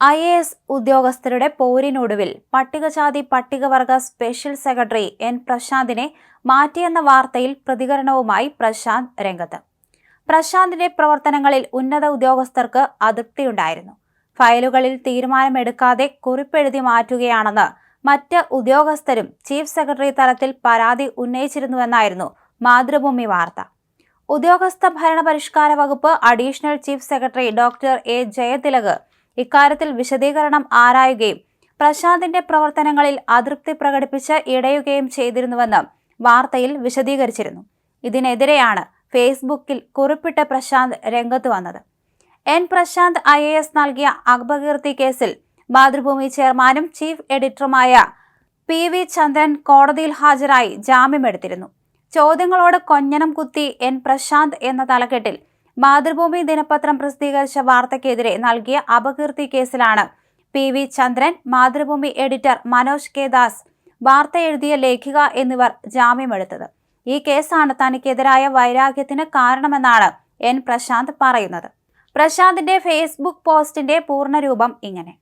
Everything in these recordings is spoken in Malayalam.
ഐ എ എസ് ഉദ്യോഗസ്ഥരുടെ പോരിനൊടുവിൽ പട്ടികജാതി പട്ടികവർഗ സ്പെഷ്യൽ സെക്രട്ടറി എൻ പ്രശാന്തിനെ മാറ്റിയെന്ന വാർത്തയിൽ പ്രതികരണവുമായി പ്രശാന്ത് രംഗത്ത്. പ്രശാന്തിന്റെ പ്രവർത്തനങ്ങളിൽ ഉന്നത ഉദ്യോഗസ്ഥർക്ക് അതൃപ്തിയുണ്ടായിരുന്നു. ഫയലുകളിൽ തീരുമാനമെടുക്കാതെ കുറിപ്പെഴുതി മാറ്റുകയാണെന്ന് മറ്റ് ഉദ്യോഗസ്ഥരും ചീഫ് സെക്രട്ടറി തലത്തിൽ പരാതി ഉന്നയിച്ചിരുന്നുവെന്നായിരുന്നു മാതൃഭൂമി വാർത്ത. ഉദ്യോഗസ്ഥ ഭരണ പരിഷ്കാര വകുപ്പ് additional chief secretary doctor A Jayathilak ഇക്കാര്യത്തിൽ വിശദീകരണം ആരായുകയും പ്രശാന്തിന്റെ പ്രവർത്തനങ്ങളിൽ അതൃപ്തി പ്രകടിപ്പിച്ച് ഇടയുകയും ചെയ്തിരുന്നുവെന്ന് വാർത്തയിൽ വിശദീകരിച്ചിരുന്നു. ഇതിനെതിരെയാണ് ഫേസ്ബുക്കിൽ കുറിപ്പിട്ട പ്രശാന്ത് രംഗത്ത് വന്നത്. N Prashant I A S നൽകിയ അപകീർത്തി കേസിൽ മാതൃഭൂമി ചെയർമാനും ചീഫ് എഡിറ്ററുമായ പി വി ചന്ദ്രൻ കോടതിയിൽ ഹാജരായി ജാമ്യമെടുത്തിരുന്നു. ചോദ്യങ്ങളോട് കൊഞ്ഞനം കുത്തി എൻ പ്രശാന്ത് എന്ന തലക്കെട്ടിൽ മാതൃഭൂമി ദിനപത്രം പ്രസിദ്ധീകരിച്ച വാർത്തയ്ക്കെതിരെ നൽകിയ അപകീർത്തി കേസിലാണ് P V Chandran Mathrubhumi editor Manoj K Das വാർത്ത എഴുതിയ ലേഖിക എന്നിവർ ജാമ്യമെടുത്തത്. ഈ കേസാണ് തനിക്കെതിരായ വൈരാഗ്യത്തിന് കാരണമെന്നാണ് എൻ പ്രശാന്ത് പറയുന്നത്. പ്രശാന്തിന്റെ ഫേസ്ബുക്ക് പോസ്റ്റിന്റെ പൂർണരൂപം ഇങ്ങനെ.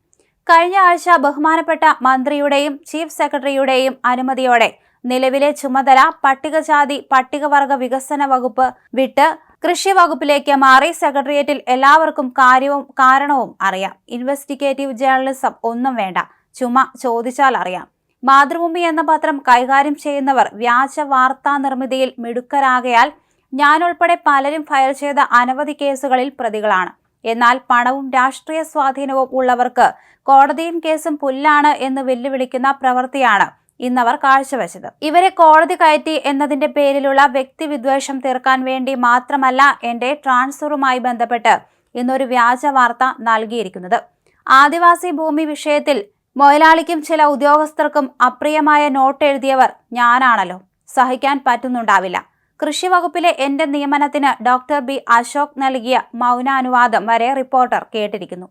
കഴിഞ്ഞ ആഴ്ച ബഹുമാനപ്പെട്ട മന്ത്രിയുടെയും ചീഫ് സെക്രട്ടറിയുടെയും അനുമതിയോടെ നിലവിലെ ചുമതല പട്ടികജാതി പട്ടികവർഗ വികസന വകുപ്പ് വിട്ട് കൃഷി വകുപ്പിലേക്ക് മാറി സെക്രട്ടേറിയറ്റിൽ എല്ലാവർക്കും കാര്യവും കാരണവും അറിയാം. ഇൻവെസ്റ്റിഗേറ്റീവ് ജേർണലിസം ഒന്നും വേണ്ട. ചുമ ചോദിച്ചാൽ അറിയാം. മാതൃഭൂമി എന്ന പത്രം കൈകാര്യം ചെയ്യുന്നവർ വ്യാജ വാർത്താ നിർമ്മിതിയിൽ മിടുക്കരാകയാൽ ഞാനുൾപ്പെടെ പലരും ഫയൽ ചെയ്ത അനവധി കേസുകളിൽ പ്രതികളാണ്. എന്നാൽ പണവും രാഷ്ട്രീയ സ്വാധീനവും ഉള്ളവർക്ക് കോടതിയും കേസും പുല്ലാണ് എന്ന് വെല്ലുവിളിക്കുന്ന പ്രവൃത്തിയാണ് ഇന്നവർ കാഴ്ചവെച്ചത്. ഇവരെ കോടതി കയറ്റി എന്നതിന്റെ പേരിലുള്ള വ്യക്തി വിദ്വേഷം തീർക്കാൻ വേണ്ടി മാത്രമല്ല എന്റെ ട്രാൻസ്ഫറുമായി ബന്ധപ്പെട്ട് ഇന്നൊരു വ്യാജ വാർത്ത നൽകിയിരിക്കുന്നത്. ആദിവാസി ഭൂമി വിഷയത്തിൽ മൊയലാളിക്കും ചില ഉദ്യോഗസ്ഥർക്കും അപ്രിയമായ നോട്ട് എഴുതിയവർ ഞാനാണല്ലോ. സഹിക്കാൻ പറ്റുന്നുണ്ടാവില്ല. കൃഷി വകുപ്പിലെ എന്റെ നിയമനത്തിന് ഡോക്ടർ ബി അശോക് നൽകിയ മൗനാനുവാദം വരെ റിപ്പോർട്ടർ കേട്ടിരിക്കുന്നു.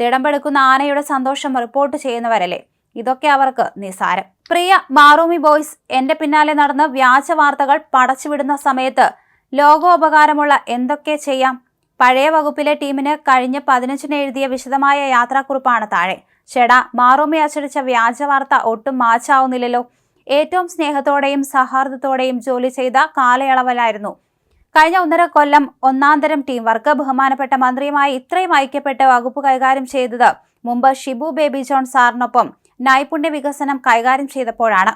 തിടമ്പെടുക്കുന്ന ആനയുടെ സന്തോഷം റിപ്പോർട്ട് ചെയ്യുന്നവരല്ലേ? ഇതൊക്കെ അവർക്ക് നിസാരം. പ്രിയ മാറൂമി ബോയ്സ് എന്റെ പിന്നാലെ നടന്ന് വ്യാജ വാർത്തകൾ പടച്ചുവിടുന്ന സമയത്ത് ലോകോപകാരമുള്ള എന്തൊക്കെ ചെയ്യാം? പഴയ വകുപ്പിലെ ടീമിന് കഴിഞ്ഞ പതിനഞ്ചിന് എഴുതിയ വിശദമായ യാത്രാക്കുറിപ്പാണ് താഴെ. ചേടാ മാറൂമി അച്ചടിച്ച വ്യാജ വാർത്ത ഒട്ടും മാച്ചാവുന്നില്ലല്ലോ. ഏറ്റവും സ്നേഹത്തോടെയും സൗഹാർദ്ദത്തോടെയും ജോലി ചെയ്ത കാലയളവിലായിരുന്നു. കഴിഞ്ഞ ഒന്നര കൊല്ലം ഒന്നാന്തരം ടീം വർക്ക് ബഹുമാനപ്പെട്ട മന്ത്രിയുമായി ഇത്രയും ഐക്യപ്പെട്ട് വകുപ്പ് കൈകാര്യം ചെയ്തത് മുമ്പ് ഷിബു ബേബി ജോൺ സാറിനൊപ്പം. നൈപുണ്യ വികസനം കൈകാര്യം ചെയ്തപ്പോഴാണ്.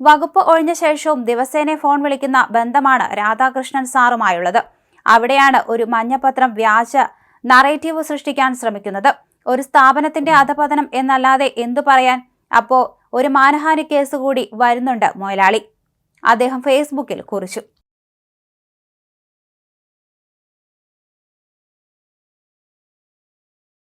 വകുപ്പ് ഒഴിഞ്ഞ ശേഷവും ദിവസേന ഫോൺ വിളിക്കുന്ന ബന്ധമാണ് രാധാകൃഷ്ണൻ സാറുമായുള്ളത്. അവിടെയാണ് ഒരു മഞ്ഞപത്രം വ്യാജ നറേറ്റീവ് സൃഷ്ടിക്കാൻ ശ്രമിക്കുന്നത്. ഒരു സ്ഥാപനത്തിന്റെ അധപതനം എന്നല്ലാതെ എന്തു പറയാൻ? അപ്പോ ഒരു മാനഹാനി കേസ് കൂടി വരുന്നുണ്ട് മൊയലാളി. അദ്ദേഹം ഫേസ്ബുക്കിൽ കുറിച്ചു.